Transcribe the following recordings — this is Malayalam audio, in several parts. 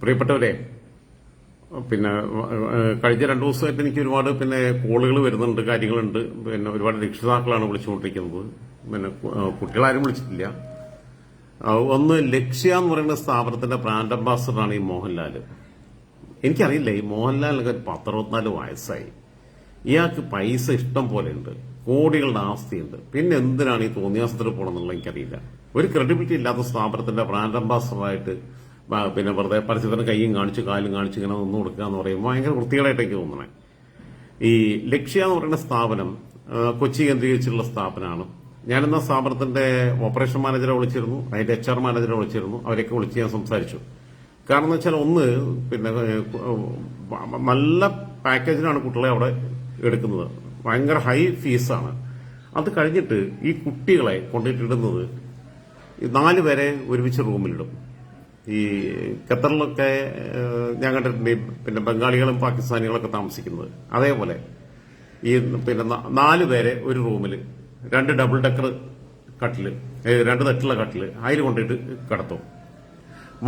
പ്രിയപ്പെട്ടവരെ പിന്നെ കഴിഞ്ഞ രണ്ടു ദിവസമായിട്ട് എനിക്ക് ഒരുപാട് പിന്നെ കോളുകൾ വരുന്നുണ്ട് കാര്യങ്ങളുണ്ട്. പിന്നെ ഒരുപാട് രക്ഷിതാക്കളാണ് വിളിച്ചുകൊണ്ടിരിക്കുന്നത്. പിന്നെ കുട്ടികളാരും വിളിച്ചിട്ടില്ല. ഒന്ന് ലക്ഷ്യ എന്ന് പറയുന്ന സ്ഥാപനത്തിന്റെ ബ്രാൻഡ് അംബാസഡറാണ് ഈ മോഹൻലാൽ എനിക്കറിയില്ല ഈ മോഹൻലാലിനൊക്കെ ഒരു പത്തറുപത്തിനാല് വയസ്സായി. ഇയാൾക്ക് പൈസ ഇഷ്ടം പോലെ ഉണ്ട് കോടികളുടെ ആസ്തിയുണ്ട്. പിന്നെ എന്തിനാണ് ഈ തോന്നിയാസത്തിൽ പോകണമെന്നുള്ള എനിക്കറിയില്ല. ഒരു ക്രെഡിബിലിറ്റി ഇല്ലാത്ത സ്ഥാപനത്തിന്റെ ബ്രാൻഡ് അംബാസഡറായിട്ട് പിന്നെ വെറുതെ പരസ്യത്തിന് കൈയും കാണിച്ച് കാലും കാണിച്ച് ഇങ്ങനെ നിന്ന് കൊടുക്കുക എന്ന് പറയുമ്പോൾ ഭയങ്കര വൃത്തികളായിട്ടേക്ക് തോന്നണേ. ഈ ലക്ഷ്യ എന്ന് പറയുന്ന സ്ഥാപനം കൊച്ചി കേന്ദ്രീകരിച്ചുള്ള സ്ഥാപനമാണ്. ഞാനെന്ന സ്ഥാപനത്തിന്റെ ഓപ്പറേഷൻ മാനേജറെ വിളിച്ചിരുന്നു അതിന്റെ എച്ച് ആർ മാനേജറെ വിളിച്ചിരുന്നു അവരെയൊക്കെ വിളിച്ച് ഞാൻ സംസാരിച്ചു. കാരണം എന്ന് വെച്ചാൽ ഒന്ന് പിന്നെ നല്ല പാക്കേജിനാണ് കുട്ടികളെ അവിടെ എടുക്കുന്നത്. ഭയങ്കര ഹൈ ഫീസാണ്. അത് കഴിഞ്ഞിട്ട് ഈ കുട്ടികളെ കൊണ്ടിട്ടിടുന്നത് ഈ നാല് പേരെ ഒരുമിച്ച് റൂമിലിടും. ഈ ഖത്തറിലൊക്കെ ഞാൻ കണ്ടിട്ടുണ്ട് പിന്നെ ബംഗാളികളും പാകിസ്ഥാനികളൊക്കെ താമസിക്കുന്നത്. അതേപോലെ ഈ പിന്നെ നാല് പേരെ ഒരു റൂമിൽ രണ്ട് ഡബിൾ ഡെക്കർ കട്ടിൽ രണ്ട് തട്ടുള്ള കട്ടിൽ അതിൽ കൊണ്ടിട്ട് കിടത്തും.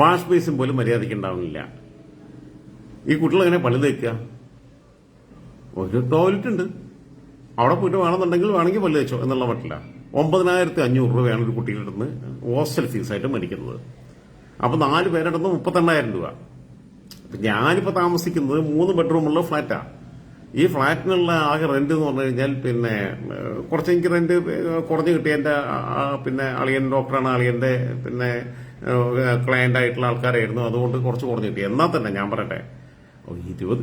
വാഷ് ബേസിൻ പോലും മര്യാദയ്ക്ക് ഉണ്ടാവുന്നില്ല ഈ കുട്ടികൾ എങ്ങനെ പണി തേക്കുക ഒരു ടോയ്ലറ്റ് ഉണ്ട്. അവിടെ പോയിട്ട് വേണമെന്നുണ്ടെങ്കിൽ വേണമെങ്കിൽ പള്ളി വെച്ചോ എന്നുള്ള മട്ടില്ല ഒമ്പതിനായിരത്തി അഞ്ഞൂറ് രൂപയാണ് ഒരു കുട്ടികളുടെ നിന്ന് ഹോസ്റ്റൽ ഫീസായിട്ട് മേടിക്കുന്നത്. അപ്പൊ നാല് പേരെടുത്ത് മുപ്പത്തെണ്ണായിരം രൂപ. ഞാനിപ്പോ താമസിക്കുന്നത് മൂന്ന് ബെഡ്റൂമുള്ള ഫ്ലാറ്റാണ് ഈ ഫ്ലാറ്റിനുള്ള ആകെ റെന്റ് എന്ന് പറഞ്ഞു കഴിഞ്ഞാൽ പിന്നെ കുറച്ച് എനിക്ക് റെന്റ് കുറഞ്ഞു കിട്ടിയ എന്റെ പിന്നെ അളിയൻ ഡോക്ടറാണ് അളിയന്റെ പിന്നെ ക്ലയന്റ് ആയിട്ടുള്ള ആൾക്കാരായിരുന്നു. അതുകൊണ്ട് കുറച്ച് കുറഞ്ഞു കിട്ടി. എന്നാൽ തന്നെ ഞാൻ പറയട്ടെ. ഇരുപത്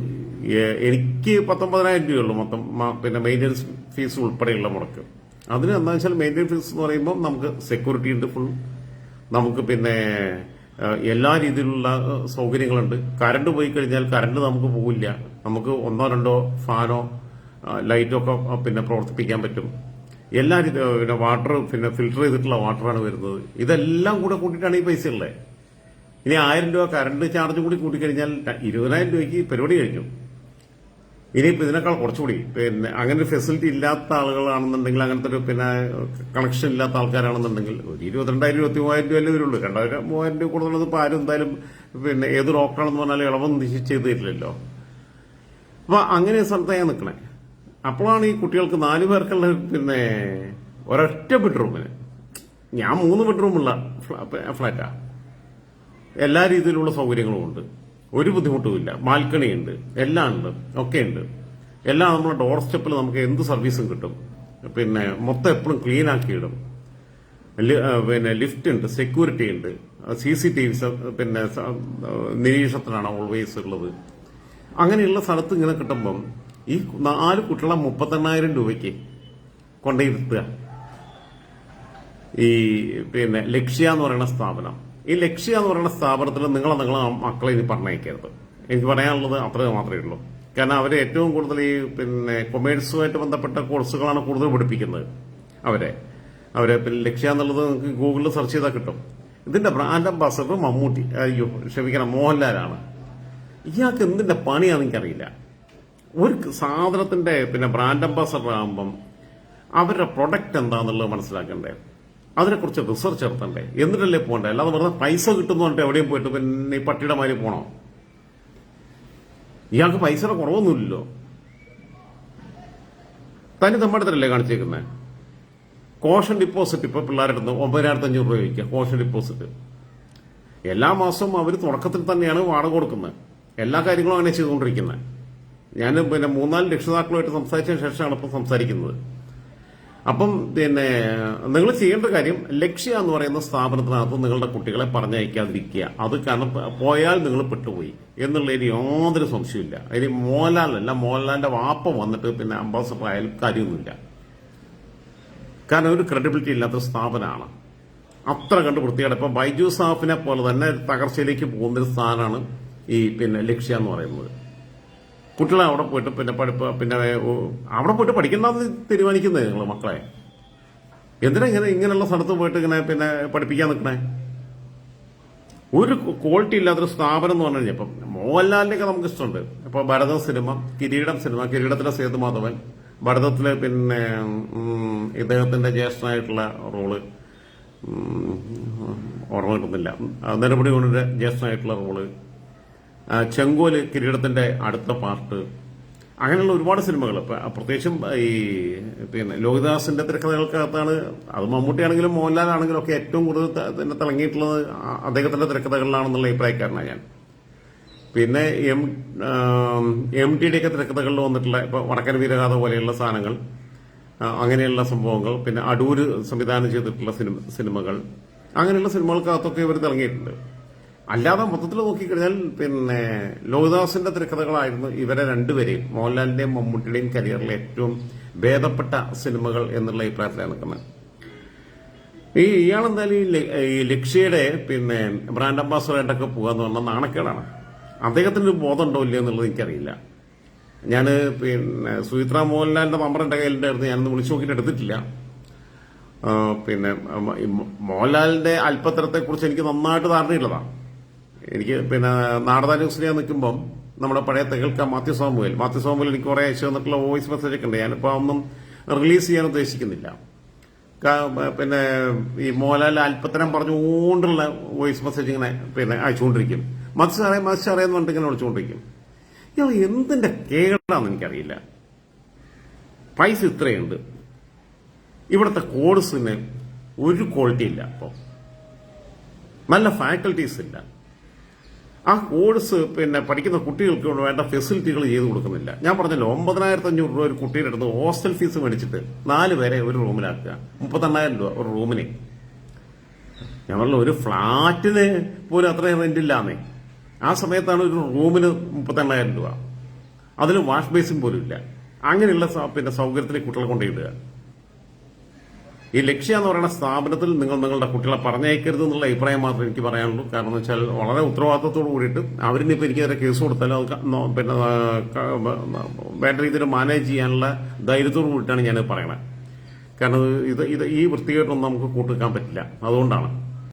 എനിക്ക് പത്തൊമ്പതിനായിരം രൂപയുള്ളൂ മൊത്തം പിന്നെ മെയിന്റനൻസ് ഫീസ് ഉൾപ്പെടെയുള്ള മുടക്ക്. അതിന് എന്താ വെച്ചാൽ മെയിന്റനൻസ് ഫീസ് എന്ന് പറയുമ്പോൾ നമുക്ക് സെക്യൂരിറ്റി ഉണ്ട് ഫുൾ നമുക്ക് പിന്നെ എല്ലാ രീതിയിലുള്ള സൗകര്യങ്ങളുണ്ട്. കറണ്ട് പോയി കഴിഞ്ഞാൽ കറണ്ട് നമുക്ക് പോകില്ല നമുക്ക് ഒന്നോ രണ്ടോ ഫാനോ ലൈറ്റോ ഒക്കെ പിന്നെ പ്രവർത്തിപ്പിക്കാൻ പറ്റും. എല്ലാ രീതി പിന്നെ വാട്ടർ പിന്നെ ഫിൽട്ടർ ചെയ്തിട്ടുള്ള വാട്ടറാണ് വരുന്നത്. ഇതെല്ലാം കൂടെ കൂട്ടിയിട്ടാണ് ഈ പൈസ ഉള്ളത് ഇനി ആയിരം രൂപ കറണ്ട് ചാർജ് കൂടി കൂട്ടിക്കഴിഞ്ഞാൽ ഇരുപതിനായിരം രൂപയ്ക്ക് പരിപാടി കഴിഞ്ഞു. ഇനിയിപ്പോൾ ഇതിനേക്കാൾ കുറച്ചുകൂടി. പിന്നെ അങ്ങനെ ഒരു ഫെസിലിറ്റി ഇല്ലാത്ത ആളുകളാണെന്നുണ്ടെങ്കിൽ അങ്ങനത്തെ ഒരു പിന്നെ കണക്ഷൻ ഇല്ലാത്ത ആൾക്കാരാണെന്നുണ്ടെങ്കിൽ ഒരു ഇരുപത്തിരണ്ടായിരം ഇരുപത്തി മൂവായിരം രൂപയല്ലേ വരുള്ളൂ. രണ്ടായിരം മൂവായിരം രൂപ കൂടുതലുള്ളത് ഇപ്പോൾ ആരും എന്തായാലും പിന്നെ ഏത് ഡോക്ടറാണെന്ന് പറഞ്ഞാൽ ഇളവൊന്നും ചെയ്ത് തരില്ലല്ലോ അപ്പൊ അങ്ങനെ ഞാൻ നിൽക്കണേ അപ്പോഴാണ് ഈ കുട്ടികൾക്ക് നാല് പേർക്കുള്ള പിന്നെ ഒരൊറ്റ ബെഡ്റൂമിന് ഞാൻ മൂന്ന് ബെഡ്റൂമുള്ള ഫ്ലാറ്റാണ് ഫ്ലാറ്റാ എല്ലാ രീതിയിലുള്ള സൗകര്യങ്ങളും ഉണ്ട്. ഒരു ബുദ്ധിമുട്ടുമില്ല. ബാൽക്കണി ഉണ്ട് എല്ലാം ഉണ്ട്. ഒക്കെ ഉണ്ട്. എല്ലാം നമ്മുടെ ഡോർ സ്റ്റെപ്പിൽ നമുക്ക് എന്ത് സർവീസും കിട്ടും. പിന്നെ മൊത്തം എപ്പോഴും ക്ലീൻ ആക്കിയിടും. പിന്നെ ലിഫ്റ്റ് ഉണ്ട് സെക്യൂരിറ്റി ഉണ്ട്. സി സി ടി വി പിന്നെ നിരീക്ഷണത്തിനാണ് ഓൾവേസ് ഉള്ളത്. അങ്ങനെയുള്ള സ്ഥലത്ത് ഇങ്ങനെ കിട്ടുമ്പം ഈ നാല് കുട്ടികളെ മുപ്പത്തെണ്ണായിരം രൂപയ്ക്ക് കൊണ്ടുപോയിരുത്തുക ഈ പിന്നെ ലക്ഷ്യ എന്ന് പറയുന്ന സ്ഥാപനം. ഈ ലക്ഷ്യ എന്ന് പറയുന്ന സ്ഥാപനത്തിൽ നിങ്ങളെ നിങ്ങളെ മക്കളെ ഇനി പറഞ്ഞയക്കരുത്. എനിക്ക് പറയാനുള്ളത് അത്രേ മാത്രമേ ഉള്ളൂ. കാരണം അവർ ഏറ്റവും കൂടുതൽ ഈ പിന്നെ കൊമേഴ്സുമായിട്ട് ബന്ധപ്പെട്ട കോഴ്സുകളാണ് കൂടുതൽ പഠിപ്പിക്കുന്നത് അവരെ. അവരെ പിന്നെ ലക്ഷ്യ എന്നുള്ളത് നിങ്ങൾക്ക് ഗൂഗിളിൽ സെർച്ച് ചെയ്താൽ കിട്ടും. ഇതിന്റെ ബ്രാൻഡ് അംബാസഡർ മമ്മൂട്ടി. അയ്യോ ക്ഷമിക്കണം മോഹൻലാലാണ്. ഇയാൾക്ക് എന്തിന്റെ പണിയാണെന്ന് എനിക്കറിയില്ല. ഒരു സാധനത്തിന്റെ പിന്നെ ബ്രാൻഡ് അംബാസഡർ ആകുമ്പം അവരുടെ പ്രൊഡക്റ്റ് എന്താണെന്നുള്ളത് മനസ്സിലാക്കണ്ടേ? അതിനെക്കുറിച്ച് റിസർച്ച് നടത്തണ്ടേ? എന്നിട്ടല്ലേ പോകണ്ടേ? അല്ലാതെ വെറുതെ പൈസ കിട്ടുന്നു പറഞ്ഞിട്ട് എവിടെയും പോയിട്ട് പിന്നെ ഈ പട്ടിയുടെ മാതിരി പോണോ ഇയാൾക്ക് പൈസയുടെ കുറവൊന്നുമില്ലല്ലോ. തനി തമ്പടത്തിലല്ലേ കാണിച്ചേക്കുന്നത് കോഷൻ ഡിപ്പോസിറ്റ് ഇപ്പൊ പിള്ളേരുടെ അടുത്ത് ഒമ്പതിനായിരത്തി അഞ്ഞൂറ് രൂപ വയ്ക്കുക കോഷൻ ഡിപ്പോസിറ്റ് എല്ലാ മാസവും അവർ തുടക്കത്തിൽ തന്നെയാണ് വാടക കൊടുക്കുന്നത്. എല്ലാ കാര്യങ്ങളും അങ്ങനെ ചെയ്തുകൊണ്ടിരിക്കുന്നത്. ഞാൻ പിന്നെ മൂന്നാൽ രക്ഷിതാക്കളുമായിട്ട് സംസാരിച്ചതിന് ശേഷമാണ് ഇപ്പം സംസാരിക്കുന്നത്. അപ്പം പിന്നെ നിങ്ങൾ ചെയ്യേണ്ട കാര്യം ലക്ഷ്യ എന്ന് പറയുന്ന സ്ഥാപനത്തിനകത്ത് നിങ്ങളുടെ കുട്ടികളെ പറഞ്ഞയക്കാതിരിക്കുക. അത് കാരണം പോയാൽ നിങ്ങൾ പെട്ടുപോയി എന്നുള്ളതിന് യാതൊരു സംശയമില്ല അതിന് മോഹൻലാലല്ല മോഹൻലാലിന്റെ വാപ്പ വന്നിട്ട് പിന്നെ അംബാസഡർ ആയാലും കാര്യമൊന്നുമില്ല. കാരണം ഒരു ക്രെഡിബിലിറ്റി ഇല്ലാത്ത സ്ഥാപനമാണ്. അത്ര കണ്ട് വൃത്തിയാണ് ഇപ്പൊ ബൈജു സാഫിനെ പോലെ തന്നെ തകർച്ചയിലേക്ക് പോകുന്ന ഒരു സ്ഥാനമാണ് ഈ പിന്നെ ലക്ഷ്യ എന്ന് പറയുന്നത്. കുട്ടികളെ അവിടെ പോയിട്ട് പിന്നെ പഠിപ്പ് പിന്നെ അവിടെ പോയിട്ട് പഠിക്കണ്ടെന്ന് തീരുമാനിക്കുന്നത് നിങ്ങൾ മക്കളെ എന്തിനാ ഇങ്ങനെ ഇങ്ങനെയുള്ള സ്ഥലത്ത് പോയിട്ട് ഇങ്ങനെ പിന്നെ പഠിപ്പിക്കാൻ നിൽക്കണേ ഒരു ക്വാളിറ്റി ഇല്ലാത്തൊരു സ്ഥാപനം എന്ന് പറഞ്ഞു കഴിഞ്ഞാൽ ഇപ്പം മോഹൻലാലിന്റെ നമുക്ക് ഇഷ്ടമുണ്ട് ഇപ്പൊ ഭരത സിനിമ കിരീടം സിനിമ കിരീടത്തിലെ സേതുമാധവൻ ഭരതത്തിലെ പിന്നെ ഇദ്ദേഹത്തിന്റെ ജ്യേഷ്ഠനായിട്ടുള്ള റോൾ ഓർമ്മ കിട്ടുന്നില്ല നിലപടി കൊണ്ടിന്റെ ജ്യേഷ്ഠനായിട്ടുള്ള റോൾ ചെങ്കോൽ കിരീടത്തിന്റെ അടുത്ത പാർട്ട്. അങ്ങനെയുള്ള ഒരുപാട് സിനിമകൾ. പ്രത്യേകിച്ചും ഈ പിന്നെ ലോഹിദാസിന്റെ തിരക്കഥകൾക്കകത്താണ് അത് മമ്മൂട്ടിയാണെങ്കിലും മോഹൻലാലാണെങ്കിലും ഒക്കെ ഏറ്റവും കൂടുതൽ തന്നെ തിളങ്ങിയിട്ടുള്ളത് അദ്ദേഹത്തിന്റെ തിരക്കഥകളിലാണെന്നുള്ള അഭിപ്രായക്കാരനാണ് ഞാൻ. പിന്നെ എം എം ടി ഡി ഒക്കെ തിരക്കഥകളിൽ വന്നിട്ടുള്ള ഇപ്പൊ വടക്കൻ വീരഗാഥ പോലെയുള്ള സാധനങ്ങൾ അങ്ങനെയുള്ള സംഭവങ്ങൾ പിന്നെ അടൂര് സംവിധാനം ചെയ്തിട്ടുള്ള സിനിമ സിനിമകൾ അങ്ങനെയുള്ള സിനിമകൾക്കകത്തൊക്കെ ഇവർ തിളങ്ങിയിട്ടുണ്ട്. അല്ലാതെ മൊത്തത്തിൽ നോക്കിക്കഴിഞ്ഞാൽ പിന്നെ ലോകദാസിന്റെ തിരക്കഥകളായിരുന്നു ഇവരെ രണ്ടുപേരെയും മോഹൻലാലിന്റെയും മമ്മൂട്ടിയുടെയും കരിയറിലെ ഏറ്റവും ഭേദപ്പെട്ട സിനിമകൾ എന്നുള്ള അഭിപ്രായത്തിലാണ് നിൽക്കുന്നത്. ഈ ഇയാളെന്തായാലും ഈ ല- ഈ ലക്ഷ്യയുടെ പിന്നെ ബ്രാൻഡ് അംബാസഡറായിട്ടൊക്കെ പോകാന്ന് പറഞ്ഞാൽ നാണക്കേടാണ്. അദ്ദേഹത്തിന് ഒരു ബോധമുണ്ടോ ഇല്ലയോ എന്നുള്ളത് എനിക്കറിയില്ല. ഞാൻ പിന്നെ സുചിത്ര മോഹൻലാലിന്റെ നമ്പർ എന്റെ കയ്യിലുണ്ടായിരുന്നു ഞാനൊന്ന് വിളിച്ചു നോക്കിയിട്ട് എടുത്തിട്ടില്ല. പിന്നെ മോഹൻലാലിന്റെ അല്പത്തരത്തെ കുറിച്ച് എനിക്ക് നന്നായിട്ട് ധാരണയുള്ളതാണ് എനിക്ക് പിന്നെ നാടക ന്യൂസിൽ നിൽക്കുമ്പം നമ്മുടെ പഴയ തികൾക്ക മാത്യു സാമുവേൽ. മാത്യു സാമുവേൽ എനിക്ക് കുറെ അയച്ചു തന്നിട്ടുള്ള വോയിസ് മെസ്സേജ് ഒക്കെ ഉണ്ട്. ഞാനിപ്പോൾ ഒന്നും റിലീസ് ചെയ്യാൻ ഉദ്ദേശിക്കുന്നില്ല. പിന്നെ ഈ മോഹൻലാൽ അല്പത്തരം പറഞ്ഞുകൊണ്ടുള്ള വോയിസ് മെസ്സേജ് ഇങ്ങനെ പിന്നെ അയച്ചുകൊണ്ടിരിക്കും. മത്സ്യ സാറേ മത്സ്യ അറിയാന്ന് പറഞ്ഞിട്ട് ഇങ്ങനെ വിളിച്ചുകൊണ്ടിരിക്കും. ഇയാൾ എന്തിന്റെ കേടാന്ന് എനിക്കറിയില്ല. പൈസ ഇത്രയുണ്ട്. ഇവിടുത്തെ കോഴ്സിന് ഒരു ക്വാളിറ്റി ഇല്ല അപ്പോൾ നല്ല ഫാക്കൽറ്റീസ് ഇല്ല. ആ കോഴ്സ് പിന്നെ പഠിക്കുന്ന കുട്ടികൾക്ക് വേണ്ട ഫെസിലിറ്റികൾ ചെയ്തു കൊടുക്കുന്നില്ല. ഞാൻ പറഞ്ഞല്ലോ ഒമ്പതിനായിരത്തി അഞ്ഞൂറ് രൂപ ഒരു കുട്ടിയുടെ അടുത്ത് ഹോസ്റ്റൽ ഫീസ് മേടിച്ചിട്ട് നാല് പേരെ ഒരു റൂമിലാക്കുക. മുപ്പത്തെണ്ണായിരം രൂപ ഒരു റൂമിന്. ഞാൻ പറഞ്ഞു ഒരു ഫ്ലാറ്റിന് പോലും അത്രയും റെന്റ് ഇല്ലാന്നേ ആ സമയത്താണ് ഒരു റൂമിന് മുപ്പത്തെണ്ണായിരം രൂപ. അതിൽ വാഷ് ബേസിൻ പോലും ഇല്ല. അങ്ങനെയുള്ള പിന്നെ സൗകര്യത്തിൽ കുട്ടികളെ കൊണ്ടുപോയിടുക ഈ ലക്ഷ്യ എന്ന് പറയുന്ന സ്ഥാപനത്തിൽ നിങ്ങൾ നിങ്ങളുടെ കുട്ടികളെ പറഞ്ഞയക്കരുത് എന്നുള്ള അഭിപ്രായം മാത്രം എനിക്ക് പറയാനുള്ളൂ. കാരണം എന്ന് വെച്ചാൽ വളരെ ഉത്തരവാദിത്തത്തോട് കൂടിയിട്ട് അവരിനിപ്പോൾ എനിക്കെതിരെ കേസ് കൊടുത്താലും അത് പിന്നെ വേണ്ട രീതിയിൽ മാനേജ് ചെയ്യാനുള്ള ധൈര്യത്തോട് കൂടിയിട്ടാണ് ഞാൻ പറയണത്. കാരണം ഇത് ഇത് ഈ വൃത്തികേട്ടൊന്നും നമുക്ക് കൂട്ടുവെക്കാൻ പറ്റില്ല. അതുകൊണ്ടാണ്.